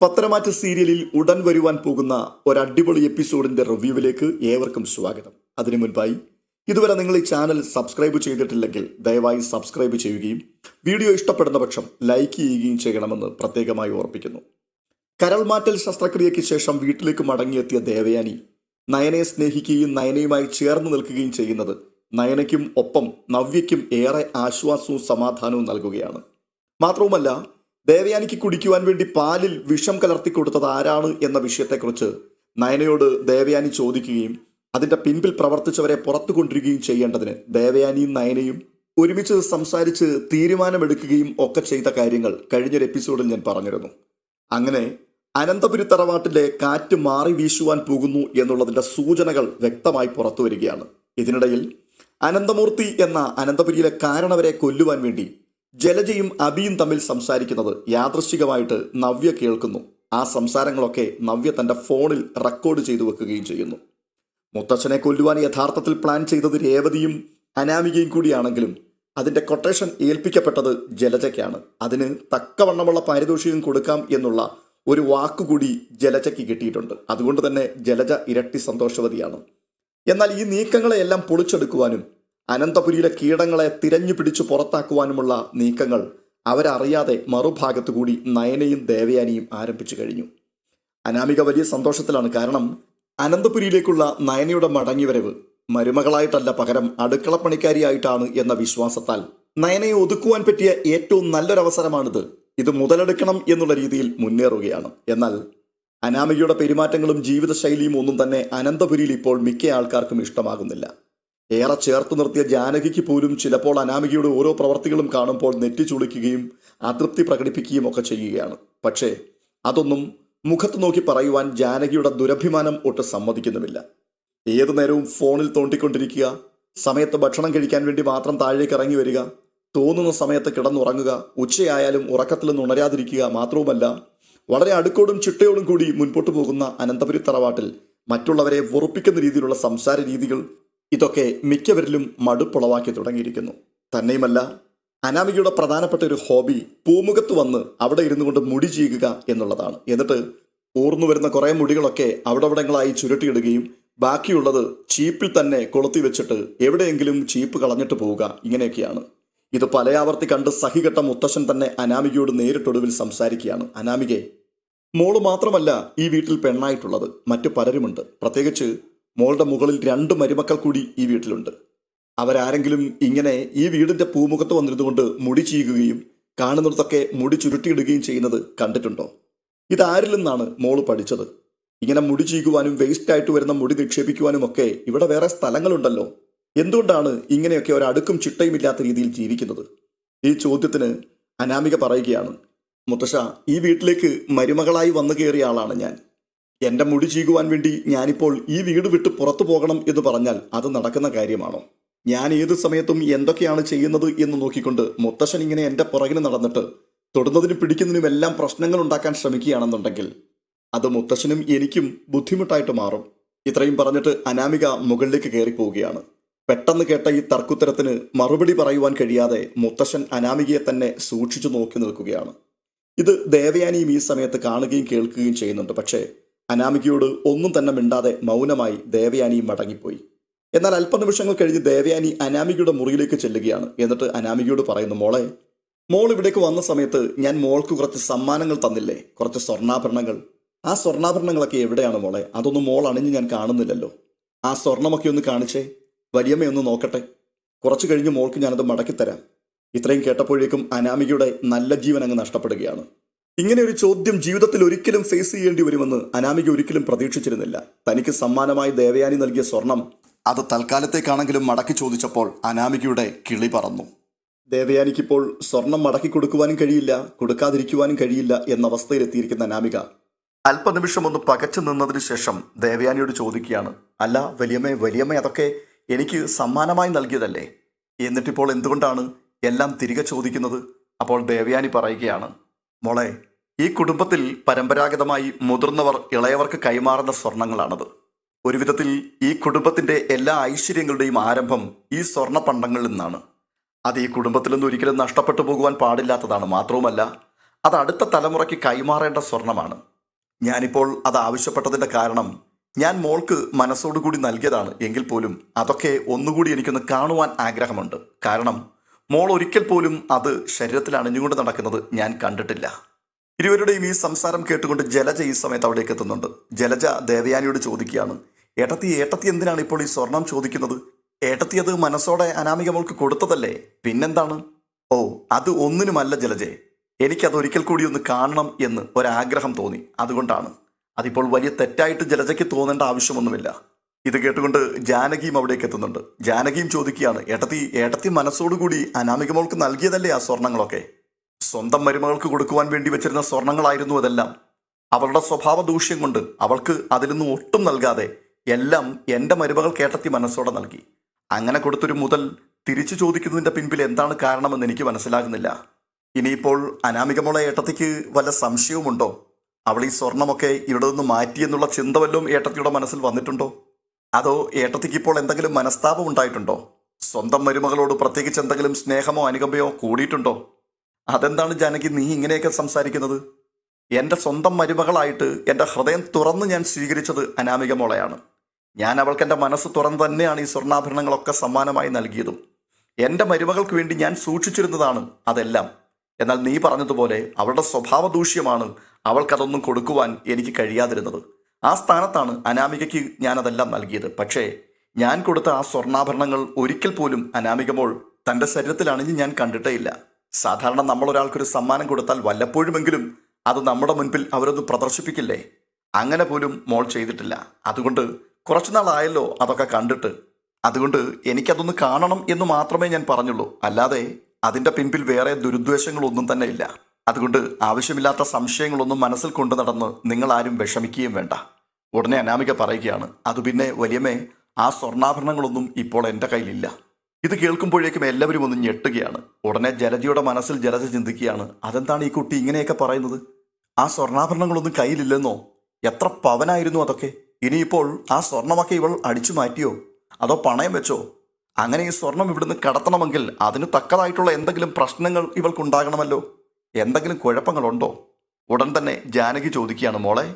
പത്തരമാറ്റ സീരിയലിൽ ഉടൻ വരുവാൻ പോകുന്ന ഒരു അടിപൊളി എപ്പിസോഡിന്റെ റിവ്യൂവിലേക്ക് ഏവർക്കും സ്വാഗതം. അതിനു മുൻപായി ഇതുവരെ നിങ്ങൾ ഈ ചാനൽ സബ്സ്ക്രൈബ് ചെയ്തിട്ടില്ലെങ്കിൽ ദയവായി സബ്സ്ക്രൈബ് ചെയ്യുകയും വീഡിയോ ഇഷ്ടപ്പെടുന്ന പക്ഷം ലൈക്ക് ചെയ്യുകയും ചെയ്യണമെന്ന് പ്രത്യേകമായി ഓർപ്പിക്കുന്നു. കരൾ മാറ്റൽ ശസ്ത്രക്രിയയ്ക്ക് ശേഷം വീട്ടിലേക്ക് മടങ്ങിയെത്തിയ ദേവയാനി നയനയെ സ്നേഹിക്കുകയും നയനയുമായി ചേർന്ന് നിൽക്കുകയും ചെയ്യുന്നത് നയനയ്ക്കും ഒപ്പം നവ്യയ്ക്കും ഏറെ ആശ്വാസവും സമാധാനവും നൽകുകയാണ്. മാത്രവുമല്ല ദേവയാനിക്ക് കുടിക്കുവാൻ വേണ്ടി പാലിൽ വിഷം കലർത്തി കൊടുത്തത് ആരാണ് എന്ന വിഷയത്തെക്കുറിച്ച് നയനയോട് ദേവയാനി ചോദിക്കുകയും അതിന്റെ പിൻപിൽ പ്രവർത്തിച്ചവരെ പുറത്തു കൊണ്ടിരിക്കുകയും ചെയ്യേണ്ടതിന് ദേവയാനിയും നയനയും ഒരുമിച്ച് സംസാരിച്ച് തീരുമാനമെടുക്കുകയും ഒക്കെ ചെയ്ത കാര്യങ്ങൾ കഴിഞ്ഞൊരു എപ്പിസോഡിൽ ഞാൻ പറഞ്ഞിരുന്നു. അങ്ങനെ അനന്തപുരി തറവാട്ടിലെ കാറ്റ് മാറി വീശുവാൻ പോകുന്നു എന്നുള്ളതിന്റെ സൂചനകൾ വ്യക്തമായി പുറത്തു വരികയാണ്. ഇതിനിടയിൽ അനന്തമൂർത്തി എന്ന അനന്തപുരിയിലെ കാരണവരെ കൊല്ലുവാൻ വേണ്ടി ജലജയും അബിയും തമ്മിൽ സംസാരിക്കുന്നത് യാദൃശ്ചികമായിട്ട് നവ്യ കേൾക്കുന്നു. ആ സംസാരങ്ങളൊക്കെ നവ്യ തന്റെ ഫോണിൽ റെക്കോർഡ് ചെയ്തു വെക്കുകയും ചെയ്യുന്നു. മുത്തച്ഛനെ കൊല്ലുവാൻ യഥാർത്ഥത്തിൽ പ്ലാൻ ചെയ്തത് രേവതിയും അനാമികയും കൂടിയാണെങ്കിലും അതിന്റെ കൊട്ടേഷൻ ഏൽപ്പിക്കപ്പെട്ടത് ജലജയ്ക്കാണ്. അതിന് തക്കവണ്ണമുള്ള പാരിതോഷികം കൊടുക്കാം എന്നുള്ള ഒരു വാക്കുകൂടി ജലജയ്ക്ക് കിട്ടിയിട്ടുണ്ട്. അതുകൊണ്ട് തന്നെ ജലജ ഇരട്ടി സന്തോഷവതിയാണ്. എന്നാൽ ഈ നീക്കങ്ങളെയെല്ലാം പൊളിച്ചെടുക്കുവാനും അനന്തപുരിയിലെ കീടങ്ങളെ തിരഞ്ഞു പിടിച്ചു പുറത്താക്കുവാനുമുള്ള നീക്കങ്ങൾ അവരറിയാതെ മറുഭാഗത്തു കൂടി നയനയും ദേവയാനിയും ആരംഭിച്ചു കഴിഞ്ഞു. അനാമിക വലിയ സന്തോഷത്തിലാണ് കാരണം അനന്തപുരിയിലേക്കുള്ള നയനയുടെ മടങ്ങിവരവ് മരുമകളായിട്ടല്ല പകരം അടുക്കളപ്പണിക്കാരിയായിട്ടാണ് എന്ന വിശ്വാസത്താൽ നയനയെ ഒതുക്കുവാൻ പറ്റിയ ഏറ്റവും നല്ലൊരവസരമാണിത്. ഇത് മുതലെടുക്കണം എന്നുള്ള രീതിയിൽ മുന്നേറുകയാണ്. എന്നാൽ അനാമികയുടെ പെരുമാറ്റങ്ങളും ജീവിതശൈലിയും ഒന്നും തന്നെ അനന്തപുരിയിൽ ഇപ്പോൾ മിക്ക ആൾക്കാർക്കും ഇഷ്ടമാകുന്നില്ല. ഏറെ ചേർത്ത് നിർത്തിയ ജാനകിക്ക് പോലും ചിലപ്പോൾ അനാമികയുടെ ഓരോ പ്രവർത്തികളും കാണുമ്പോൾ നെറ്റി ചുളിക്കുകയും അതൃപ്തി പ്രകടിപ്പിക്കുകയും ഒക്കെ ചെയ്യുകയാണ്. പക്ഷേ അതൊന്നും മുഖത്ത് നോക്കി പറയുവാൻ ജാനകിയുടെ ദുരഭിമാനം ഒട്ട് സമ്മതിക്കുന്നുമില്ല. ഏതു നേരവും ഫോണിൽ തോണ്ടിക്കൊണ്ടിരിക്കുക സമയത്ത് ഭക്ഷണം കഴിക്കാൻ വേണ്ടി മാത്രം താഴേക്ക് ഇറങ്ങി വരിക തോന്നുന്ന സമയത്ത് കിടന്നുറങ്ങുക ഉച്ചയായാലും ഉറക്കത്തിൽ നിന്ന് ഉണരാതിരിക്കുക മാത്രവുമല്ല വളരെ അടുക്കോടും ചിട്ടയോടും കൂടി മുൻപോട്ട് പോകുന്ന അനന്തപുരി തറവാട്ടിൽ മറ്റുള്ളവരെ വെറുപ്പിക്കുന്ന രീതിയിലുള്ള സംസാര രീതികൾ ഇതൊക്കെ മിക്കവരിലും മടുപ്പുളവാക്കി തുടങ്ങിയിരിക്കുന്നു. തന്നെയുമല്ല അനാമികയുടെ പ്രധാനപ്പെട്ട ഒരു ഹോബി പൂമുഖത്ത് വന്ന് അവിടെ ഇരുന്നു കൊണ്ട് മുടി ചെയ്യുക എന്നുള്ളതാണ്. എന്നിട്ട് ഊർന്നു വരുന്ന കുറേ മുടികളൊക്കെ അവിടവിടങ്ങളായി ചുരുട്ടിയിടുകയും ബാക്കിയുള്ളത് ചീപ്പിൽ തന്നെ കൊളുത്തി വെച്ചിട്ട് എവിടെയെങ്കിലും ചീപ്പ് കളഞ്ഞിട്ട് പോവുക ഇങ്ങനെയൊക്കെയാണ്. ഇത് പലയാവർത്തി കണ്ട് സഹികെട്ട മുത്തശ്ശൻ തന്നെ അനാമികയോട് നേരിട്ടൊടുവിൽ സംസാരിക്കുകയാണ്. അനാമികെ മോൾ മാത്രമല്ല ഈ വീട്ടിൽ പെണ്ണായിട്ടുള്ളത്. മറ്റു പലരുമുണ്ട്. പ്രത്യേകിച്ച് മോളുടെ മുകളിൽ രണ്ട് മരുമക്കൾ കൂടി ഈ വീട്ടിലുണ്ട്. അവരാരെങ്കിലും ഇങ്ങനെ ഈ വീടിന്റെ പൂമുഖത്ത് വന്നിരുന്നുകൊണ്ട് മുടി ചീകുകയും കാണുന്നിടത്തൊക്കെ മുടി ചുരുട്ടിയിടുകയും ചെയ്യുന്നത് കണ്ടിട്ടുണ്ടോ? ഇതാരിൽ നിന്നാണ് മോൾ പഠിച്ചത്? ഇങ്ങനെ മുടി ചീകുവാനും വേസ്റ്റ് ആയിട്ട് വരുന്ന മുടി നിക്ഷേപിക്കുവാനും ഒക്കെ ഇവിടെ വേറെ സ്ഥലങ്ങളുണ്ടല്ലോ. എന്തുകൊണ്ടാണ് ഇങ്ങനെയൊക്കെ ഒരടുക്കും അടുക്കും ചിട്ടയും ഇല്ലാത്ത രീതിയിൽ ജീവിക്കുന്നത്? ഈ ചോദ്യത്തിന് അനാമിക പറയുകയാണ് മുത്തശ്ശ ഈ വീട്ടിലേക്ക് മരുമകളായി വന്നു കയറിയ ആളാണ് ഞാൻ. എന്റെ മുടി ചീകുവാൻ വേണ്ടി ഞാനിപ്പോൾ ഈ വീട് വിട്ട് പുറത്തു പോകണം എന്ന് പറഞ്ഞാൽ അത് നടക്കുന്ന കാര്യമാണോ? ഞാൻ ഏത് സമയത്തും എന്തൊക്കെയാണ് ചെയ്യുന്നത് എന്ന് നോക്കിക്കൊണ്ട് മുത്തശ്ശൻ ഇങ്ങനെ എന്റെ പുറകിന് നടന്നിട്ട് തൊടുന്നതിനും പിടിക്കുന്നതിനും എല്ലാം പ്രശ്നങ്ങൾ ഉണ്ടാക്കാൻ ശ്രമിക്കുകയാണെന്നുണ്ടെങ്കിൽ അത് മുത്തശ്ശനും എനിക്കും ബുദ്ധിമുട്ടായിട്ട് മാറും. ഇത്രയും പറഞ്ഞിട്ട് അനാമിക മുകളിലേക്ക് കയറിപ്പോവുകയാണ്. പെട്ടെന്ന് കേട്ട ഈ തർക്കുത്തരത്തിന് മറുപടി പറയുവാൻ കഴിയാതെ മുത്തശ്ശൻ അനാമികയെ തന്നെ സൂക്ഷിച്ചു നോക്കി നിൽക്കുകയാണ്. ഇത് ദേവയാനിയും ഈ സമയത്ത് കാണുകയും കേൾക്കുകയും ചെയ്യുന്നുണ്ട്. പക്ഷേ അനാമികയോട് ഒന്നും തന്നെ മിണ്ടാതെ മൗനമായി ദേവയാനി മടങ്ങിപ്പോയി. എന്നാൽ അല്പനിമിഷങ്ങൾ കഴിഞ്ഞ് ദേവയാനി അനാമികയുടെ മുറിയിലേക്ക് ചെല്ലുകയാണ്. എന്നിട്ട് അനാമികയോട് പറയുന്നു മോളെ മോൾ ഇവിടേക്ക് വന്ന സമയത്ത് ഞാൻ മോൾക്ക് കുറച്ച് സമ്മാനങ്ങൾ തന്നില്ലേ? കുറച്ച് സ്വർണാഭരണങ്ങൾ. ആ സ്വർണാഭരണങ്ങളൊക്കെ എവിടെയാണ് മോളെ? അതൊന്നും മോൾ അണിഞ്ഞ് ഞാൻ കാണുന്നില്ലല്ലോ. ആ സ്വർണമൊക്കെ ഒന്ന് കാണിച്ചേ. വലിയമ്മയൊന്ന് നോക്കട്ടെ. കുറച്ചു കഴിഞ്ഞ് മോൾക്ക് ഞാനത് മടക്കിത്തരാം ഇത്രയും കേട്ടപ്പോഴേക്കും അനാമികയുടെ നല്ല ജീവൻ അങ്ങ് നഷ്ടപ്പെടുകയാണ്. ഇങ്ങനെ ഒരു ചോദ്യം ജീവിതത്തിൽ ഒരിക്കലും ഫേസ് ചെയ്യേണ്ടി വരുമെന്ന് അനാമിക ഒരിക്കലും പ്രതീക്ഷിച്ചിരുന്നില്ല. തനിക്ക് സമ്മാനമായി ദേവയാനി നൽകിയ സ്വർണം അത് തൽക്കാലത്തേക്കാണെങ്കിലും മടക്കി ചോദിച്ചപ്പോൾ അനാമികയുടെ കിളി പറന്നു. ദേവയാനിക്കിപ്പോൾ സ്വർണം മടക്കി കൊടുക്കുവാനും കഴിയില്ല കൊടുക്കാതിരിക്കുവാനും കഴിയില്ല എന്ന അവസ്ഥയിലെത്തിയിരിക്കുന്ന അനാമിക അല്പനിമിഷം ഒന്ന് പകച്ചു നിന്നതിന് ശേഷം ദേവയാനിയോട് ചോദിക്കുകയാണ് അല്ല വലിയമ്മേ വലിയമ്മ അതൊക്കെ എനിക്ക് സമ്മാനമായി നൽകിയതല്ലേ? എന്നിട്ടിപ്പോൾ എന്തുകൊണ്ടാണ് എല്ലാം തിരികെ ചോദിക്കുന്നത്? അപ്പോൾ ദേവയാനി പറയുകയാണ് മോളെ ഈ കുടുംബത്തിൽ പരമ്പരാഗതമായി മുതിർന്നവർ ഇളയവർക്ക് കൈമാറുന്ന സ്വർണങ്ങളാണത്. ഒരുവിധത്തിൽ ഈ കുടുംബത്തിന്റെ എല്ലാ ഐശ്വര്യങ്ങളുടെയും ആരംഭം ഈ സ്വർണ പണ്ടങ്ങളിൽ നിന്നാണ്. അത് ഈ കുടുംബത്തിൽ നിന്ന് ഒരിക്കലും നഷ്ടപ്പെട്ടു പോകുവാൻ പാടില്ലാത്തതാണ് മാത്രവുമല്ല അത് അടുത്ത തലമുറയ്ക്ക് കൈമാറേണ്ട സ്വർണമാണ്. ഞാനിപ്പോൾ അത് ആവശ്യപ്പെട്ടതിന്റെ കാരണം ഞാൻ മോൾക്ക് മനസ്സോടുകൂടി നൽകിയതാണ്. എങ്കിൽ പോലും അതൊക്കെ ഒന്നുകൂടി എനിക്കൊന്ന് കാണുവാൻ ആഗ്രഹമുണ്ട്. കാരണം മോൾ ഒരിക്കൽ പോലും അത് ശരീരത്തിൽ അണിഞ്ഞുകൊണ്ട് നടക്കുന്നത് ഞാൻ കണ്ടിട്ടില്ല. ഇരുവരുടെയും ഈ സംസാരം കേട്ടുകൊണ്ട് ജലജ ഈ സമയത്ത് അവിടേക്ക് എത്തുന്നുണ്ട്. ജലജ ദേവയാനിയോട് ചോദിക്കുകയാണ് ഏട്ടത്തി ഏട്ടത്തി എന്തിനാണ് ഇപ്പോൾ ഈ സ്വർണം ചോദിക്കുന്നത്? ഏട്ടത്തി അത് മനസ്സോടെ അനാമിക മോൾക്ക് കൊടുത്തതല്ലേ? പിന്നെന്താണ്? ഓ അത് ഒന്നിനുമല്ല ജലജെ. എനിക്കത് ഒരിക്കൽ കൂടി ഒന്ന് കാണണം എന്ന് ഒരാഗ്രഹം തോന്നി. അതുകൊണ്ടാണ്. അതിപ്പോൾ വലിയ തെറ്റായിട്ട് ജലജയ്ക്ക് തോന്നേണ്ട ആവശ്യമൊന്നുമില്ല. ഇത് കേട്ടുകൊണ്ട് ജാനകിയും അവിടേക്ക് എത്തുന്നുണ്ട്. ജാനകിയും ചോദിക്കുകയാണ് ഏട്ടത്തി ഏട്ടത്തി മനസ്സോടുകൂടി അനാമിക മോൾക്ക് നൽകിയതല്ലേ ആ സ്വർണങ്ങളൊക്കെ? സ്വന്തം മരുമകൾക്ക് കൊടുക്കുവാൻ വേണ്ടി വെച്ചിരുന്ന സ്വർണങ്ങളായിരുന്നു അതെല്ലാം. അവളുടെ സ്വഭാവ ദൂഷ്യം കൊണ്ട് അവൾക്ക് അതിലൊന്നും ഒട്ടും നൽകാതെ എല്ലാം എന്റെ മരുമകൾ കേട്ടത്തി മനസ്സോടെ നൽകി. അങ്ങനെ കൊടുത്തൊരു മുതൽ തിരിച്ചു ചോദിക്കുന്നതിന്റെ പിൻപിൽ എന്താണ് കാരണമെന്ന് എനിക്ക് മനസ്സിലാകുന്നില്ല. ഇനിയിപ്പോൾ അനാമികമുള്ള ഏട്ടത്തിക്ക് വല്ല സംശയവുമുണ്ടോ? അവൾ ഈ സ്വർണമൊക്കെ ഇവിടെ നിന്ന് മാറ്റിയെന്നുള്ള ചിന്ത വല്ലതും ഏട്ടത്തിയുടെ മനസ്സിൽ വന്നിട്ടുണ്ടോ? അതോ ഏട്ടത്തിക്ക് ഇപ്പോൾ എന്തെങ്കിലും മനസ്താപം ഉണ്ടായിട്ടുണ്ടോ? സ്വന്തം മരുമകളോട് പ്രത്യേകിച്ച് എന്തെങ്കിലും സ്നേഹമോ അനുകമ്പയോ കൂടിയിട്ടുണ്ടോ? അതെന്താണ് ജാനകി നീ ഇങ്ങനെയൊക്കെ സംസാരിക്കുന്നത്? എന്റെ സ്വന്തം മരുമകളായിട്ട് എന്റെ ഹൃദയം തുറന്ന് ഞാൻ സ്വീകരിച്ചത് അനാമിക മോളയാണ്. ഞാൻ അവൾക്ക് എന്റെ മനസ്സ് തുറന്ന് തന്നെയാണ് ഈ സ്വർണാഭരണങ്ങളൊക്കെ സമ്മാനമായി നൽകിയതും. എന്റെ മരുമകൾക്ക് വേണ്ടി ഞാൻ സൂക്ഷിച്ചിരുന്നതാണ് അതെല്ലാം. എന്നാൽ നീ പറഞ്ഞതുപോലെ അവളുടെ സ്വഭാവ ദൂഷ്യമാണ് അവൾക്കതൊന്നും കൊടുക്കുവാൻ എനിക്ക് കഴിയാതിരുന്നത്. ആ സ്ഥാനത്താണ് അനാമികയ്ക്ക് ഞാനതെല്ലാം നൽകിയത്. പക്ഷേ ഞാൻ കൊടുത്ത ആ സ്വർണാഭരണങ്ങൾ ഒരിക്കൽ പോലും അനാമികമോൾ തന്റെ ശരീരത്തിൽ ഞാൻ കണ്ടിട്ടേയില്ല. സാധാരണ നമ്മൾ ഒരാൾക്കൊരു സമ്മാനം കൊടുത്താൽ വല്ലപ്പോഴുമെങ്കിലും അത് നമ്മുടെ മുൻപിൽ അവരൊന്ന് പ്രദർശിപ്പിക്കില്ലേ? അങ്ങനെ പോലും മോൾ ചെയ്തിട്ടില്ല. അതുകൊണ്ട് കുറച്ചു നാളായല്ലോ അതൊക്കെ കണ്ടിട്ട്. അതുകൊണ്ട് എനിക്കതൊന്ന് കാണണം എന്ന് മാത്രമേ ഞാൻ പറഞ്ഞുള്ളൂ. അല്ലാതെ അതിന്റെ പിൻപിൽ വേറെ ദുരുദ്വേഷങ്ങളൊന്നും തന്നെ ഇല്ല. അതുകൊണ്ട് ആവശ്യമില്ലാത്ത സംശയങ്ങളൊന്നും മനസ്സിൽ കൊണ്ടു നടന്ന് നിങ്ങൾ ആരും വിഷമിക്കുകയും വേണ്ട. ഉടനെ അനാമിക പറയുകയാണ് അത് പിന്നെ വലിയമേ ആ സ്വർണാഭരണങ്ങളൊന്നും ഇപ്പോൾ എന്റെ കയ്യിലില്ല. ഇത് കേൾക്കുമ്പോഴേക്കും എല്ലാവരും ഒന്ന് ഞെട്ടുകയാണ്. ഉടനെ ജലജയുടെ മനസ്സിൽ ജലജ ചിന്തിക്കുകയാണ് അതെന്താണ് ഈ കുട്ടി ഇങ്ങനെയൊക്കെ പറയുന്നത്? ആ സ്വർണാഭരണങ്ങളൊന്നും കയ്യിലില്ലെന്നോ? എത്ര പവനായിരുന്നു അതൊക്കെ? ഇനിയിപ്പോൾ ആ സ്വർണമൊക്കെ ഇവൾ അടിച്ചു മാറ്റിയോ? അതോ പണയം വെച്ചോ? അങ്ങനെ ഈ സ്വർണം ഇവിടുന്ന് കടത്തണമെങ്കിൽ അതിന് തക്കതായിട്ടുള്ള എന്തെങ്കിലും പ്രശ്നങ്ങൾ ഇവൾക്കുണ്ടാകണമല്ലോ? എന്തെങ്കിലും കുഴപ്പങ്ങളുണ്ടോ? ഉടൻ തന്നെ ജാനകി ചോദിക്കുകയാണ് മോളെ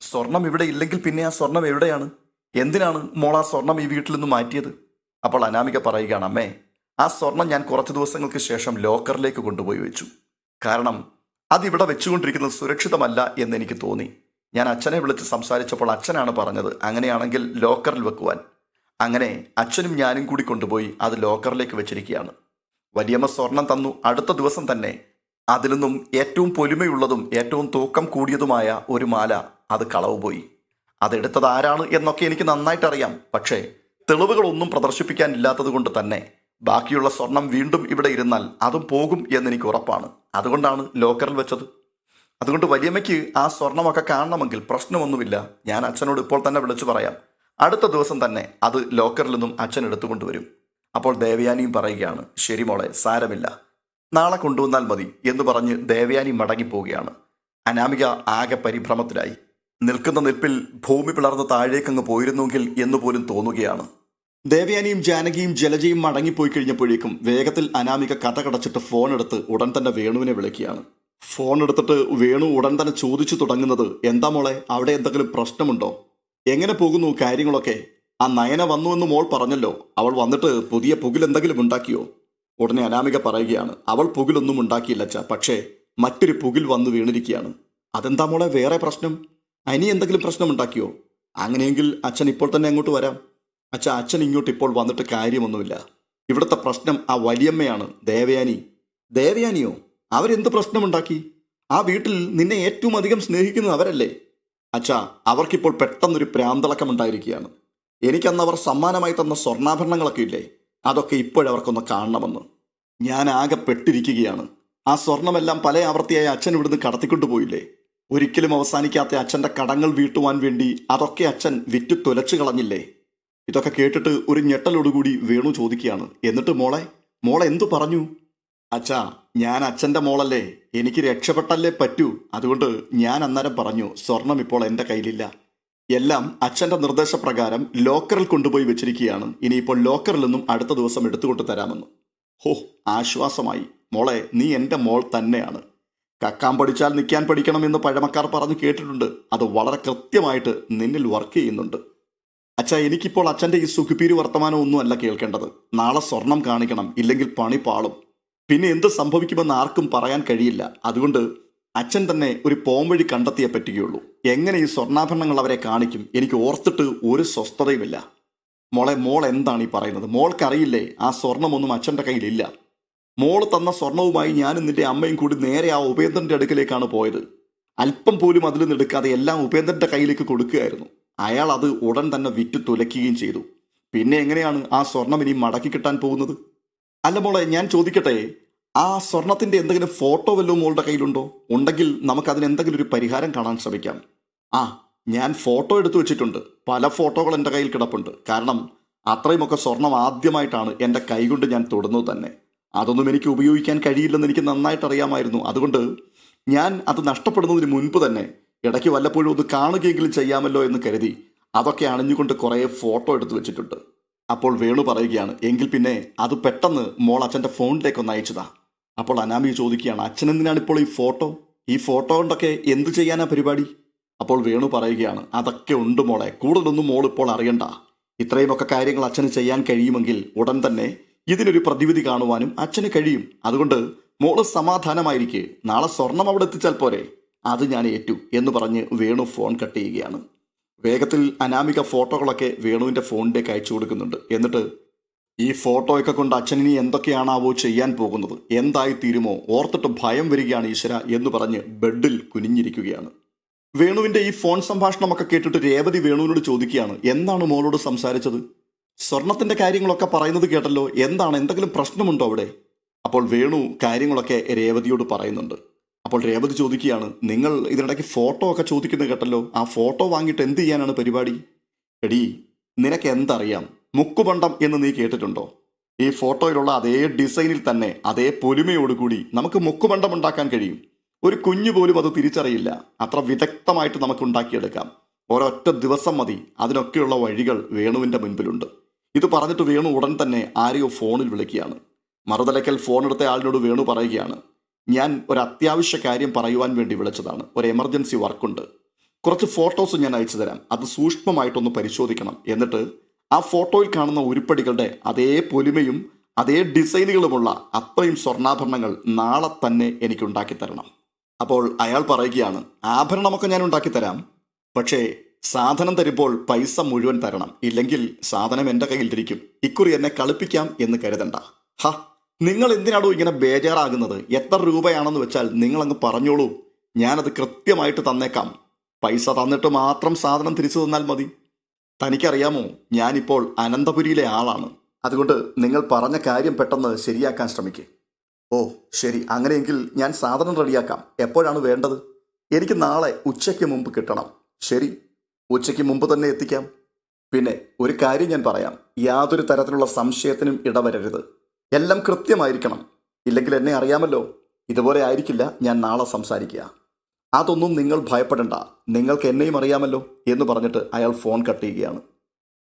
സ്വർണം ഇവിടെ ഇല്ലെങ്കിൽ പിന്നെ ആ സ്വർണം എവിടെയാണ്? എന്തിനാണ് മോൾ ആ സ്വർണം ഈ വീട്ടിൽ നിന്ന് മാറ്റിയത്? അപ്പോൾ അനാമിക പറയുകയാണ് അമ്മേ ആ സ്വർണം ഞാൻ കുറച്ച് ദിവസങ്ങൾക്ക് ശേഷം ലോക്കറിലേക്ക് കൊണ്ടുപോയി വെച്ചു. കാരണം അതിവിടെ വെച്ചുകൊണ്ടിരിക്കുന്നത് സുരക്ഷിതമല്ല എന്ന് എനിക്ക് തോന്നി. ഞാൻ അച്ഛനെ വിളിച്ച് സംസാരിച്ചപ്പോൾ അച്ഛനാണ് പറഞ്ഞത് അങ്ങനെയാണെങ്കിൽ ലോക്കറിൽ വെക്കുവാൻ. അങ്ങനെ അച്ഛനും ഞാനും കൂടി കൊണ്ടുപോയി അത് ലോക്കറിലേക്ക് വെച്ചിരിക്കുകയാണ്. വലിയമ്മ സ്വർണം തന്നു. അടുത്ത ദിവസം തന്നെ അതിൽ നിന്നും ഏറ്റവും പൊലിമയുള്ളതും ഏറ്റവും തൂക്കം കൂടിയതുമായ ഒരു മാല അത് കളവ് പോയി. അതെടുത്തത് ആരാണ് എന്നൊക്കെ എനിക്ക് നന്നായിട്ടറിയാം. പക്ഷേ തെളിവുകളൊന്നും പ്രദർശിപ്പിക്കാനില്ലാത്തത് കൊണ്ട് തന്നെ ബാക്കിയുള്ള സ്വർണം വീണ്ടും ഇവിടെ ഇരുന്നാൽ അതും പോകും എന്നെനിക്ക് ഉറപ്പാണ്. അതുകൊണ്ടാണ് ലോക്കറിൽ വെച്ചത്. അതുകൊണ്ട് വലിയമ്മയ്ക്ക് ആ സ്വർണമൊക്കെ കാണണമെങ്കിൽ പ്രശ്നമൊന്നുമില്ല. ഞാൻ അച്ഛനോട് ഇപ്പോൾ തന്നെ വിളിച്ചു പറയാം. അടുത്ത ദിവസം തന്നെ അത് ലോക്കറിൽ നിന്നും അച്ഛൻ എടുത്തുകൊണ്ടുവരും അപ്പോൾ ദേവയാനിയും പറയുകയാണ് ശരി മോളെ സാരമില്ല. നാളെ കൊണ്ടുവന്നാൽ മതി എന്ന് പറഞ്ഞ് ദേവയാനി മടങ്ങിപ്പോവുകയാണ്. അനാമിക ആകെ പരിഭ്രമത്തിലായി. നിൽക്കുന്ന നിൽപ്പിൽ ഭൂമി പിളർന്ന് താഴേക്കങ്ങ് പോയിരുന്നുവെങ്കിൽ എന്ന് പോലും തോന്നുകയാണ്. ദേവയാനിയും ജാനകിയും ജലജയും മടങ്ങിപ്പോയി കഴിഞ്ഞപ്പോഴേക്കും വേഗത്തിൽ അനാമിക കഥ കടച്ചിട്ട് ഫോൺ എടുത്ത് ഉടൻ തന്നെ വേണുവിനെ വിളിക്കുകയാണ്. ഫോൺ എടുത്തിട്ട് വേണു ഉടൻ തന്നെ ചോദിച്ചു തുടങ്ങുന്നത് എന്താ മോളെ അവിടെ എന്തെങ്കിലും പ്രശ്നമുണ്ടോ? എങ്ങനെ പോകുന്നു കാര്യങ്ങളൊക്കെ? ആ നയന വന്നു എന്ന് മോൾ പറഞ്ഞല്ലോ അവൾ വന്നിട്ട് പുതിയ പുകിൽ എന്തെങ്കിലും ഉണ്ടാക്കിയോ? ഉടനെ അനാമിക പറയുകയാണ് അവൾ പുകിലൊന്നും ഉണ്ടാക്കിയില്ല അച്ഛ പക്ഷേ മറ്റൊരു പുകിൽ വന്നു വീണിരിക്കുകയാണ്. അതെന്താ മോളെ വേറെ പ്രശ്നം? അനി എന്തെങ്കിലും പ്രശ്നം ഉണ്ടാക്കിയോ അങ്ങനെയെങ്കിൽ അച്ഛൻ ഇപ്പോൾ തന്നെ അങ്ങോട്ട് വരാം. അച്ഛ അച്ഛൻ ഇങ്ങോട്ട് ഇപ്പോൾ വന്നിട്ട് കാര്യമൊന്നുമില്ല. ഇവിടുത്തെ പ്രശ്നം ആ വലിയമ്മയാണ് ദേവയാനി. ദേവയാനിയോ? അവരെന്ത് പ്രശ്നമുണ്ടാക്കി? ആ വീട്ടിൽ നിന്നെ ഏറ്റവും അധികം സ്നേഹിക്കുന്നത് അവരല്ലേ? അച്ഛാ അവർക്കിപ്പോൾ പെട്ടെന്നൊരു പ്രാന്തളക്കം ഉണ്ടായിരിക്കുകയാണ് എനിക്കന്ന് അവർ സമ്മാനമായി തന്ന സ്വർണാഭരണങ്ങളൊക്കെ ഇല്ലേ? അതൊക്കെ ഇപ്പോഴവർക്കൊന്ന് കാണണമെന്ന്. ഞാൻ ആകെ പെട്ടിരിക്കുകയാണ്. ആ സ്വർണമെല്ലാം പല ആവർത്തിയായി അച്ഛൻ ഇവിടുന്ന് കടത്തിക്കൊണ്ടു പോയില്ലേ ഒരിക്കലും അവസാനിക്കാത്ത അച്ഛന്റെ കടങ്ങൾ വീട്ടുവാൻ വേണ്ടി അതൊക്കെ അച്ഛൻ വിറ്റു തുലച്ചു കളഞ്ഞില്ലേ? ഇതൊക്കെ കേട്ടിട്ട് ഒരു ഞെട്ടലോടുകൂടി വേണു ചോദിക്കുകയാണ്. എന്നിട്ട് മോളെ മോളെ എന്തു പറഞ്ഞു? അച്ഛാ ഞാൻ അച്ഛന്റെ മോളല്ലേ. എനിക്ക് രക്ഷപ്പെട്ടല്ലേ പറ്റൂ. അതുകൊണ്ട് ഞാൻ അന്നേരം പറഞ്ഞു സ്വർണം ഇപ്പോൾ എന്റെ കയ്യിലില്ല. എല്ലാം അച്ഛന്റെ നിർദ്ദേശപ്രകാരം ലോക്കറിൽ കൊണ്ടുപോയി വെച്ചിരിക്കുകയാണ്. ഇനിയിപ്പോൾ ലോക്കറിൽ നിന്നും അടുത്ത ദിവസം എടുത്തുകൊണ്ട് തരാമെന്ന്. ഹോ ആശ്വാസമായി. മോളെ നീ എന്റെ മോൾ തന്നെയാണ്. കക്കാൻ പഠിച്ചാൽ നിൽക്കാൻ പഠിക്കണം എന്ന് പഴമക്കാർ പറഞ്ഞു കേട്ടിട്ടുണ്ട്. അത് വളരെ കൃത്യമായിട്ട് നിന്നിൽ വർക്ക് ചെയ്യുന്നുണ്ട്. അച്ഛാ എനിക്കിപ്പോൾ അച്ഛന്റെ ഈ സുഖിപ്പീര് വർത്തമാനം ഒന്നുമല്ല കേൾക്കേണ്ടത്. നാളെ സ്വർണം കാണിക്കണം ഇല്ലെങ്കിൽ പണി പാളും. പിന്നെ എന്ത് സംഭവിക്കുമെന്ന് ആർക്കും പറയാൻ കഴിയില്ല. അതുകൊണ്ട് അച്ഛൻ തന്നെ ഒരു പോംവഴി കണ്ടെത്തിയേ പറ്റുകയുള്ളൂ. എങ്ങനെ ഈ സ്വർണാഭരണങ്ങൾ അവരെ കാണിക്കും? എനിക്ക് ഓർത്തിട്ട് ഒരു സ്വസ്ഥതയുമില്ല. മോളെ മോൾ എന്താണ് ഈ പറയുന്നത്? മോൾക്കറിയില്ലേ ആ സ്വർണമൊന്നും അച്ഛന്റെ കയ്യിലില്ല. മോൾ തന്ന സ്വർണവുമായി ഞാനും നിന്റെ അമ്മയും കൂടി നേരെ ആ ഉപേന്ദ്രന്റെ അടുക്കലേക്കാണ് പോയത്. അല്പം പോലും അതിൽ നിന്ന് എടുക്കാതെ എല്ലാം ഉപേന്ദ്രന്റെ കയ്യിലേക്ക് കൊടുക്കുകയായിരുന്നു. അയാൾ അത് ഉടൻ തന്നെ വിറ്റ് തുലയ്ക്കുകയും ചെയ്തു. പിന്നെ എങ്ങനെയാണ് ആ സ്വർണം ഇനി മടക്കി കിട്ടാൻ പോകുന്നത്? അല്ല മോളെ ഞാൻ ചോദിക്കട്ടെ ആ സ്വർണത്തിന്റെ എന്തെങ്കിലും ഫോട്ടോ വല്ലതും മോളുടെ കയ്യിലുണ്ടോ? ഉണ്ടെങ്കിൽ നമുക്ക് അതിന് എന്തെങ്കിലും ഒരു പരിഹാരം കാണാൻ ശ്രമിക്കാം. ആ ഞാൻ ഫോട്ടോ എടുത്തു വെച്ചിട്ടുണ്ട്. പല ഫോട്ടോകൾ എന്റെ കയ്യിൽ കിടപ്പുണ്ട്. കാരണം അത്രയുമൊക്കെ സ്വർണം ആദ്യമായിട്ടാണ് എന്റെ കൈകൊണ്ട് ഞാൻ തൊടുന്നത് തന്നെ. അതൊന്നും എനിക്ക് ഉപയോഗിക്കാൻ കഴിയില്ലെന്ന് എനിക്ക് നന്നായിട്ട് അറിയാമായിരുന്നു അതുകൊണ്ട് ഞാൻ അത് നഷ്ടപ്പെടുന്നതിന് മുൻപ് തന്നെ ഇടയ്ക്ക് വല്ലപ്പോഴും ഒന്ന് കാണുകയെങ്കിലും ചെയ്യാമല്ലോ എന്ന് കരുതി അതൊക്കെ അണിഞ്ഞുകൊണ്ട് കുറേ ഫോട്ടോ എടുത്തു വെച്ചിട്ടുണ്ട്. അപ്പോൾ വേണു പറയുകയാണ് എങ്കിൽ പിന്നെ അത് പെട്ടെന്ന് മോൾ അച്ഛന്റെ ഫോണിലേക്ക് ഒന്ന് അയച്ചതാ. അപ്പോൾ അനാമി ചോദിക്കുകയാണ് അച്ഛൻ എന്തിനാണ് ഇപ്പോൾ ഈ ഫോട്ടോ? ഈ ഫോട്ടോ കൊണ്ടൊക്കെ എന്ത് ചെയ്യാനാ പരിപാടി? അപ്പോൾ വേണു പറയുകയാണ് അതൊക്കെ ഉണ്ട് മോളെ കൂടുതലൊന്നും മോൾ ഇപ്പോൾ അറിയണ്ട. ഇത്രയുമൊക്കെ കാര്യങ്ങൾ അച്ഛന് ചെയ്യാൻ കഴിയുമെങ്കിൽ ഉടൻ തന്നെ ഇതിനൊരു പ്രതിവിധി കാണുവാനും അച്ഛന് കഴിയും. അതുകൊണ്ട് മോൾ സമാധാനമായിരിക്കെ. നാളെ സ്വർണം അവിടെ എത്തിച്ചാൽ പോരെ. അത് ഞാൻ ഏറ്റു എന്ന് പറഞ്ഞ് വേണു ഫോൺ കട്ട് ചെയ്യുകയാണ്. വേഗത്തിൽ അനാമിക ഫോട്ടോകളൊക്കെ വേണുവിന്റെ ഫോണിലേക്ക് അയച്ചു കൊടുക്കുന്നുണ്ട്. എന്നിട്ട് ഈ ഫോട്ടോയൊക്കെ കൊണ്ട് അച്ഛനിനി എന്തൊക്കെയാണാവോ ചെയ്യാൻ പോകുന്നത്? എന്തായി തീരുമോ? ഓർത്തിട്ട് ഭയം വരികയാണ് ഈശ്വര എന്ന് പറഞ്ഞ് ബെഡിൽ കുനിഞ്ഞിരിക്കുകയാണ്. വേണുവിന്റെ ഈ ഫോൺ സംഭാഷണമൊക്കെ കേട്ടിട്ട് രേവതി വേണുവിനോട് ചോദിക്കുകയാണ്. എന്താണ് മോളോട് സംസാരിച്ചത്? സ്വർണത്തിന്റെ കാര്യങ്ങളൊക്കെ പറയുന്നത് കേട്ടല്ലോ. എന്താണ്? എന്തെങ്കിലും പ്രശ്നമുണ്ടോ അവിടെ? അപ്പോൾ വേണു കാര്യങ്ങളൊക്കെ രേവതിയോട് പറയുന്നുണ്ട്. അപ്പോൾ രേവതി ചോദിക്കുകയാണ് നിങ്ങൾ ഇതിനിടയ്ക്ക് ഫോട്ടോ ഒക്കെ ചോദിക്കുന്നത് കേട്ടല്ലോ. ആ ഫോട്ടോ വാങ്ങിയിട്ട് എന്ത് ചെയ്യാനാണ് പരിപാടി? എടി നിനക്ക് എന്തറിയാം? മുക്കുപണ്ടം എന്ന് നീ കേട്ടിട്ടുണ്ടോ? ഈ ഫോട്ടോയിലുള്ള അതേ ഡിസൈനിൽ തന്നെ അതേ പൊലിമയോടുകൂടി നമുക്ക് മുക്കുപണ്ടം ഉണ്ടാക്കാൻ കഴിയും. ഒരു കുഞ്ഞു പോലും അത് തിരിച്ചറിയില്ല. അത്ര വിദഗ്ധമായിട്ട് നമുക്ക് ഉണ്ടാക്കിയെടുക്കാം. ഒരൊറ്റ ദിവസം മതി. അതിനൊക്കെയുള്ള വഴികൾ വേണുവിന്റെ മുൻപിലുണ്ട്. ഇത് പറഞ്ഞിട്ട് വേണു ഉടൻ തന്നെ ആരെയോ ഫോണിൽ വിളിക്കുകയാണ്. മറുതലയ്ക്കൽ ഫോൺ എടുത്ത ആളിനോട് വേണു പറയുകയാണ്. ഞാൻ ഒരു അത്യാവശ്യ കാര്യം പറയുവാൻ വേണ്ടി വിളിച്ചതാണ്. ഒരു എമർജൻസി വർക്കുണ്ട്. കുറച്ച് ഫോട്ടോസ് ഞാൻ അയച്ചു തരാം. അത് സൂക്ഷ്മമായിട്ടൊന്ന് പരിശോധിക്കണം. എന്നിട്ട് ആ ഫോട്ടോയിൽ കാണുന്ന ഉരുപ്പടികളുടെ അതേ പൊലിമയും അതേ ഡിസൈനുകളുമുള്ള അത്രയും സ്വർണാഭരണങ്ങൾ നാളെ തന്നെ എനിക്ക് ഉണ്ടാക്കി തരണം. അപ്പോൾ അയാൾ പറയുകയാണ് ആഭരണമൊക്കെ ഞാൻ ഉണ്ടാക്കി തരാം. പക്ഷേ സാധനം തരുമ്പോൾ പൈസ മുഴുവൻ തരണം. ഇല്ലെങ്കിൽ സാധനം എന്റെ കയ്യിലിരിക്കും. ഇക്കുറി എന്നെ കളിപ്പിക്കാം എന്ന് കരുതണ്ട. ഹ നിങ്ങൾ എന്തിനാണോ ഇങ്ങനെ ബേജാറാകുന്നത്? എത്ര രൂപയാണെന്ന് വെച്ചാൽ നിങ്ങൾ അങ്ങ് പറഞ്ഞോളൂ. ഞാനത് കൃത്യമായിട്ട് തന്നേക്കാം. പൈസ തന്നിട്ട് മാത്രം സാധനം തിരിച്ചു തന്നാൽ മതി. തനിക്കറിയാമോ ഞാനിപ്പോൾ അനന്തപുരിയിലെ ആളാണ്. അതുകൊണ്ട് നിങ്ങൾ പറഞ്ഞ കാര്യം പെട്ടെന്ന് ശരിയാക്കാൻ ശ്രമിക്കേ. ഓ ശരി. അങ്ങനെയെങ്കിൽ ഞാൻ സാധനം റെഡിയാക്കാം. എപ്പോഴാണ് വേണ്ടത്? എനിക്ക് നാളെ ഉച്ചയ്ക്ക് മുമ്പ് കിട്ടണം. ശരി. ഉച്ചയ്ക്ക് മുമ്പ് തന്നെ എത്തിക്കാം. പിന്നെ ഒരു കാര്യം ഞാൻ പറയാം. യാതൊരു തരത്തിലുള്ള സംശയത്തിനും ഇടവരരുത്. എല്ലാം കൃത്യമായിരിക്കണം. ഇല്ലെങ്കിൽ എന്നെ അറിയാമല്ലോ. ഇതുപോലെ ആയിരിക്കില്ല ഞാൻ നാളെ സംസാരിക്കുക. അതൊന്നും നിങ്ങൾ ഭയപ്പെടണ്ട. നിങ്ങൾക്ക് എന്നെയും അറിയാമല്ലോ എന്ന് പറഞ്ഞിട്ട് അയാൾ ഫോൺ കട്ട് ചെയ്യുകയാണ്.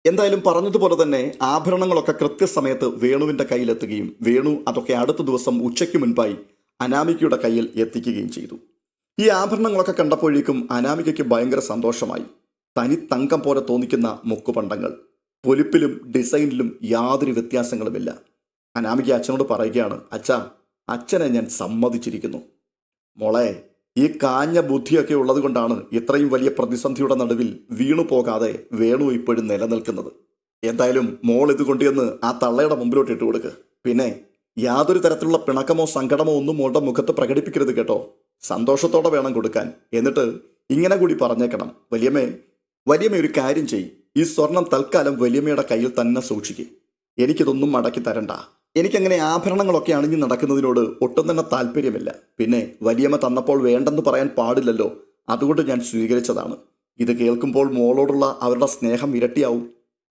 എന്തായാലും പറഞ്ഞതുപോലെ തന്നെ ആഭരണങ്ങളൊക്കെ കൃത്യസമയത്ത് വേണുവിന്റെ കയ്യിലെത്തുകയും വേണു അതൊക്കെ അടുത്ത ദിവസം ഉച്ചയ്ക്ക് മുൻപായി അനാമികയുടെ കയ്യിൽ എത്തിക്കുകയും ചെയ്തു. ഈ ആഭരണങ്ങളൊക്കെ കണ്ടപ്പോഴേക്കും അനാമികയ്ക്ക് ഭയങ്കര സന്തോഷമായി. തനി തങ്കം പോലെ തോന്നിക്കുന്ന മുക്കുപണ്ടങ്ങൾ പൊലിപ്പിലും ഡിസൈനിലും യാതൊരു വ്യത്യാസങ്ങളുമില്ല. അനാമിക അച്ഛനോട് പറയുകയാണ് അച്ഛ അച്ഛനെ ഞാൻ സമ്മതിച്ചിരിക്കുന്നു. മോളെ ഈ കാഞ്ഞ ബുദ്ധിയൊക്കെ ഉള്ളതുകൊണ്ടാണ് ഇത്രയും വലിയ പ്രതിസന്ധിയുടെ നടുവിൽ വീണു പോകാതെ വേണു ഇപ്പോഴും നിലനിൽക്കുന്നത്. എന്തായാലും മോൾ ഇത് കൊണ്ടുവന്ന് ആ തള്ളയുടെ മുമ്പിലോട്ട് ഇട്ട് കൊടുക്ക്. പിന്നെ യാതൊരു തരത്തിലുള്ള പിണക്കമോ സങ്കടമോ ഒന്നും മോളുടെ മുഖത്ത് പ്രകടിപ്പിക്കരുത് കേട്ടോ. സന്തോഷത്തോടെ വേണം കൊടുക്കാൻ. എന്നിട്ട് ഇങ്ങനെ കൂടി പറഞ്ഞേക്കണം. വലിയമ്മേ വലിയമ്മ ഒരു കാര്യം ചെയ് ഈ സ്വർണം തൽക്കാലം വലിയമ്മയുടെ കയ്യിൽ തന്നെ സൂക്ഷിക്കുക എനിക്കിതൊന്നും മടക്കി തരണ്ട. എനിക്കങ്ങനെ ആഭരണങ്ങളൊക്കെ അണിഞ്ഞു നടക്കുന്നതിനോട് ഒട്ടും തന്നെ താല്പര്യമില്ല. പിന്നെ വലിയമ്മ തന്നപ്പോൾ വേണ്ടെന്ന് പറയാൻ പാടില്ലല്ലോ. അതുകൊണ്ട് ഞാൻ സ്വീകരിച്ചതാണ്. ഇത് കേൾക്കുമ്പോൾ മോളോടുള്ള അവരുടെ സ്നേഹം ഇരട്ടിയാവും.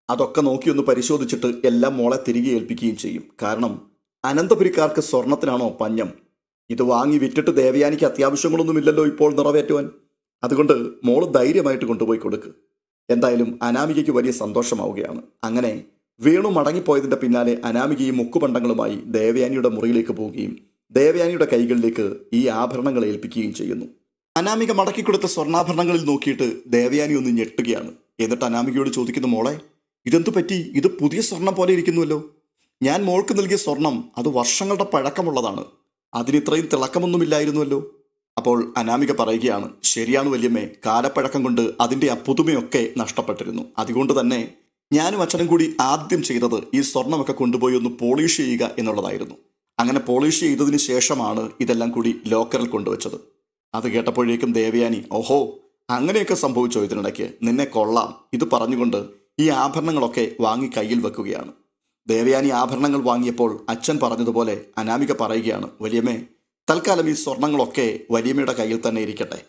അതൊക്കെ നോക്കിയൊന്ന് പരിശോധിച്ചിട്ട് എല്ലാം മോളെ തിരികെ ഏൽപ്പിക്കുകയും ചെയ്യും. കാരണം അനന്തപുരിക്കാർക്ക് സ്വർണത്തിനാണോ പഞ്ഞം? ഇത് വാങ്ങി വിറ്റിട്ട് ദേവയാനിക്ക് അത്യാവശ്യങ്ങളൊന്നുമില്ലല്ലോ ഇപ്പോൾ നിറവേറ്റുവാൻ. അതുകൊണ്ട് മോൾ ധൈര്യമായിട്ട് കൊണ്ടുപോയി കൊടുക്ക്. എന്തായാലും അനാമികയ്ക്ക് വലിയ സന്തോഷമാവുകയാണ്. അങ്ങനെ വീണു മടങ്ങിപ്പോയതിന്റെ പിന്നാലെ അനാമികയും മുക്കുപണ്ടങ്ങളുമായി ദേവയാനിയുടെ മുറിയിലേക്ക് പോവുകയും ദേവയാനിയുടെ കൈകളിലേക്ക് ഈ ആഭരണങ്ങൾ ഏൽപ്പിക്കുകയും ചെയ്യുന്നു. അനാമിക മടക്കിക്കൊടുത്ത സ്വർണാഭരണങ്ങളിൽ നോക്കിയിട്ട് ദേവയാനി ഒന്ന് ഞെട്ടുകയാണ്. എന്നിട്ട് അനാമികയോട് ചോദിക്കുന്നു മോളെ ഇതെന്തു പറ്റി? ഇത് പുതിയ സ്വർണം പോലെ ഇരിക്കുന്നുവല്ലോ. ഞാൻ മോൾക്ക് നൽകിയ സ്വർണം അത് വർഷങ്ങളുടെ പഴക്കമുള്ളതാണ്. അതിന് ഇത്രയും തിളക്കമൊന്നുമില്ലായിരുന്നുവല്ലോ. അപ്പോൾ അനാമിക പറയുകയാണ് ശരിയാണ് വല്യമ്മേ കാലപ്പഴക്കം കൊണ്ട് അതിന്റെ ആ പുതുമയൊക്കെ നഷ്ടപ്പെട്ടിരുന്നു. അതുകൊണ്ട് തന്നെ ഞാനും അച്ഛനും കൂടി ആദ്യം ചെയ്തത് ഈ സ്വർണമൊക്കെ കൊണ്ടുപോയി ഒന്ന് പോളിഷ് ചെയ്യുക എന്നുള്ളതായിരുന്നു. അങ്ങനെ പോളിഷ് ചെയ്തതിന് ശേഷമാണ് ഇതെല്ലാം കൂടി ലോക്കറിൽ കൊണ്ടുവച്ചത്. അത് കേട്ടപ്പോഴേക്കും ദേവയാനി ഓഹോ അങ്ങനെയൊക്കെ സംഭവിച്ചോ ഇതിനിടയ്ക്ക്? നിന്നെ കൊള്ളാം. ഇത് പറഞ്ഞുകൊണ്ട് ഈ ആഭരണങ്ങളൊക്കെ വാങ്ങി കയ്യിൽ വെക്കുകയാണ്. ദേവയാനി ആഭരണങ്ങൾ വാങ്ങിയപ്പോൾ അച്ഛൻ പറഞ്ഞതുപോലെ അനാമിക പറയുകയാണ് വലിയമ്മേ തൽക്കാലം ഈ സ്വർണങ്ങളൊക്കെ വലിയമ്മയുടെ കയ്യിൽ തന്നെ ഇരിക്കട്ടെ.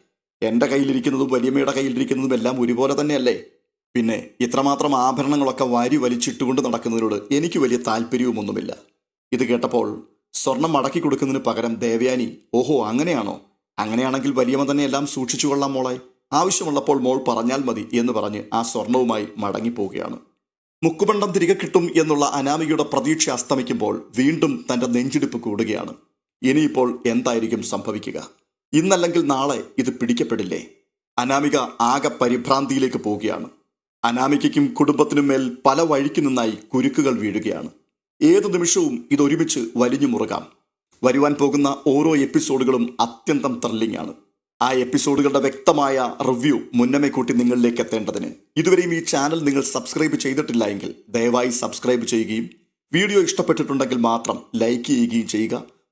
എന്റെ കയ്യിലിരിക്കുന്നതും വലിയമ്മയുടെ കയ്യിലിരിക്കുന്നതും എല്ലാം ഒരുപോലെ തന്നെയല്ലേ? പിന്നെ ഇത്രമാത്രം ആഭരണങ്ങളൊക്കെ വാരി വലിച്ചിട്ടുകൊണ്ട് നടക്കുന്നതിനോട് എനിക്ക് വലിയ താല്പര്യവുമൊന്നുമില്ല. ഇത് കേട്ടപ്പോൾ സ്വർണം മടക്കി കൊടുക്കുന്നതിന് പകരം ദേവയാനി ഓഹോ അങ്ങനെയാണോ? അങ്ങനെയാണെങ്കിൽ വലിയമ്മ തന്നെ എല്ലാം സൂക്ഷിച്ചു കൊള്ളാം മോളെ. ആവശ്യമുള്ളപ്പോൾ മോൾ പറഞ്ഞാൽ മതി എന്ന് പറഞ്ഞ് ആ സ്വർണവുമായി മടങ്ങിപ്പോവുകയാണ്. മുക്കുപണ്ടം തിരികെ കിട്ടും എന്നുള്ള അനാമികയുടെ പ്രതീക്ഷ അസ്തമിക്കുമ്പോൾ വീണ്ടും തന്റെ നെഞ്ചിടിപ്പ് കൂടുകയാണ്. ഇനിയിപ്പോൾ എന്തായിരിക്കും സംഭവിക്കുക? ഇന്നല്ലെങ്കിൽ നാളെ ഇത് പിടിക്കപ്പെടില്ലേ? അനാമിക ആകെ പരിഭ്രാന്തിയിലേക്ക് പോവുകയാണ്. അനാമികയ്ക്കും കുടുംബത്തിനും മേൽ പല വഴിക്ക് നിന്നായി കുരുക്കുകൾ വീഴുകയാണ്. ഏതു നിമിഷവും ഇതൊരുമിച്ച് വലിഞ്ഞു മുറുകാം. വരുവാൻ പോകുന്ന ഓരോ എപ്പിസോഡുകളും അത്യന്തം ത്രില്ലിംഗ് ആണ്. ആ എപ്പിസോഡുകളുടെ വ്യക്തമായ റിവ്യൂ മുന്നമേ കൂട്ടി നിങ്ങളിലേക്ക് എത്തേണ്ടതിന്. ഇതുവരെയും ഈ ചാനൽ നിങ്ങൾ സബ്സ്ക്രൈബ് ചെയ്തിട്ടില്ല എങ്കിൽ ദയവായി സബ്സ്ക്രൈബ് ചെയ്യുകയും വീഡിയോ ഇഷ്ടപ്പെട്ടിട്ടുണ്ടെങ്കിൽ മാത്രം ലൈക്ക് ചെയ്യുകയും ചെയ്യുക.